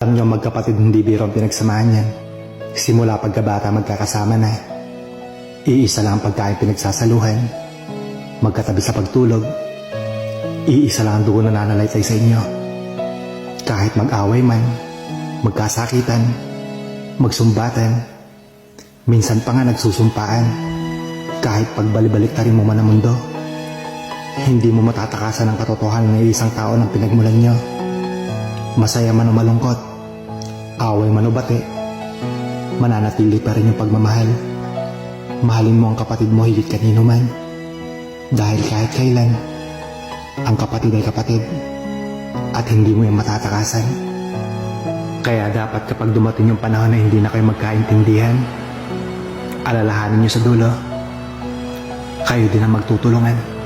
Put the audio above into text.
Alam niyo magkapatid hindi biro ang pinagsamahan yan. Simula pagkabata magkakasama na. Iisa lang ang pagkain pinagsasaluhan. Magkatabi sa pagtulog. Iisa lang ang dugo na nanalaysay sa inyo. Kahit mag-away man, magkasakitan, magsumbatan, minsan pa nga nagsusumpaan. Kahit pagbalibalik rin mo man ang mundo, hindi mo matatakasan ang katotohanan ng isang tao ng pinagmulan nyo. Masaya man o malungkot, away man o bati, mananatili pa rin yung pagmamahal. Mahalin mo ang kapatid mo higit kanino man. Dahil kahit kailan, ang kapatid ay kapatid at hindi mo yung matatakasan. Kaya dapat kapag dumating yung panahon na hindi na kayo magkaintindihan, alalahanin nyo sa dulo, kayo din ang magtutulungan.